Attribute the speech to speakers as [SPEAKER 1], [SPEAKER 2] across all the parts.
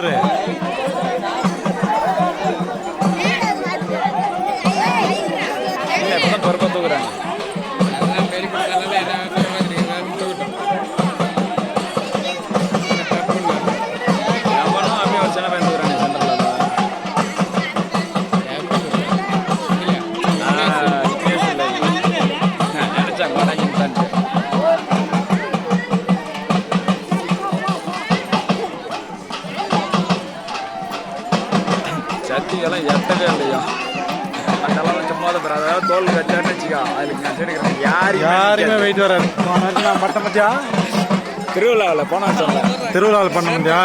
[SPEAKER 1] விட்டுரு
[SPEAKER 2] இல்லை சத்தியெல்லாம் எட்டவே இல்லையா. அதெல்லாம் சும்மா தான் பிறகு அதாவது தோல் கட்டான்னு வச்சுக்கோ. அதுக்கு நான் சொல்லிக்கிறேன்
[SPEAKER 1] யாருமே
[SPEAKER 2] யாருமே
[SPEAKER 1] வெயிட் வராது. நான் பட்ட மத்தியா
[SPEAKER 2] திருவிழாவில் போனா சொல்ல
[SPEAKER 1] திருவிழாவில் பண்ண முடியா?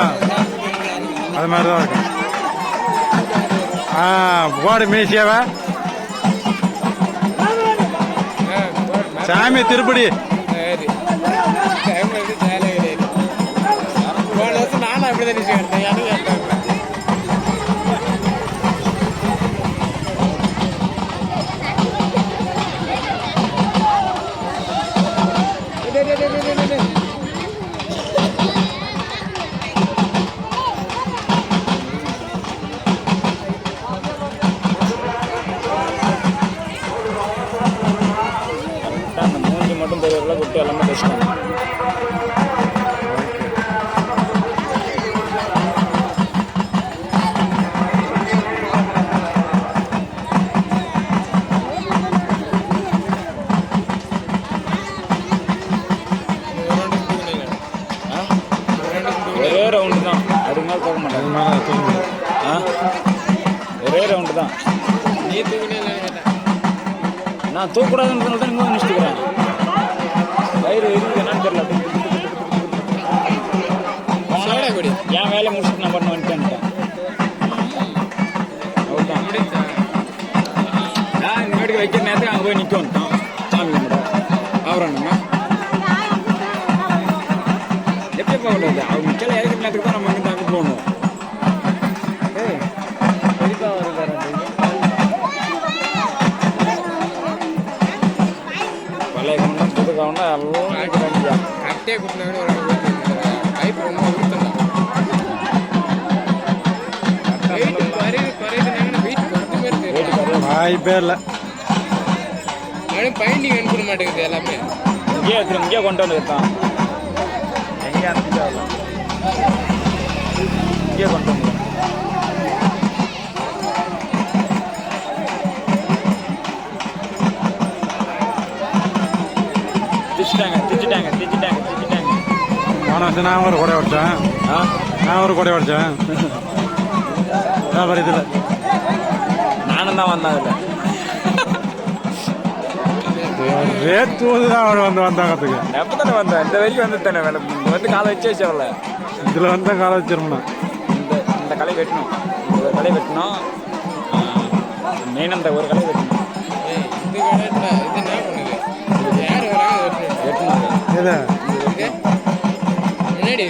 [SPEAKER 1] அது மாதிரி தான் இருக்கும். ஆ போடு மீசியாவ? சாமி திருப்படி.
[SPEAKER 3] நானும் அப்படி
[SPEAKER 2] குட்டி எல்லாமே கஷ்டம் ஒரே ரவுண்டு தான். அதுக்கு மேலே போக மாட்டாங்க.
[SPEAKER 1] அது மேலே தூக்க
[SPEAKER 2] ஆ? ஒரே ரவுண்டு தான்.
[SPEAKER 3] நீ தூக்கினே
[SPEAKER 2] நான் தூக்கூடாதுன்னு சொன்னது இன்னும் நினச்சிட்டுக்கிறேன் வைக்கிற நேரத்துக்கு அங்கே போய் நிற்க வந்துட்டான் சாமி கும்பிட நம்ம எப்படி போக முடியாது அவங்க நிற்கல இறக்கிற நேரத்துக்கு தான் நம்ம இங்கே அங்கே போகணும் பழைய புது எல்லாம்
[SPEAKER 3] ஒரு பைப் ரொம்ப தெரியும்
[SPEAKER 1] வாய்ப்பே இல்லை
[SPEAKER 3] அவனும் பைண்டிங் அனுப்பிட மாட்டேங்குது எல்லாமே.
[SPEAKER 2] இங்கேயே எடுத்து இங்கேயே கொண்டு வந்து வைத்தான் எங்கேயே அனுப்பிச்சாங்க இங்கேயே கொண்டு வந்து திச்சிட்டாங்க திச்சிட்டாங்க திச்சிட்டாங்க திச்சிட்டாங்க.
[SPEAKER 1] வருஷம் நான் ஒரு கொடை உடைச்சேன். நான் ஒரு கொடை உடைச்சேன். வியாபாரம் இதில்
[SPEAKER 2] நானும் தான் வந்தேன் அதில்.
[SPEAKER 1] ரேட் தூது தான் அவர் வந்து வந்தாங்கத்துக்கு
[SPEAKER 2] எப்போ தானே வந்தேன் இந்த வரைக்கும் வந்து தானே வேலை வந்து காலை வச்சு வச்சவல
[SPEAKER 1] இதில் வந்து கால வச்சிருந்தேன்
[SPEAKER 2] இந்த இந்த களை வெட்டணும். இந்த ஒரு களை வெட்டணும். மெயின் அந்த ஒரு களை வெட்டணும்.
[SPEAKER 3] இது முன்னாடி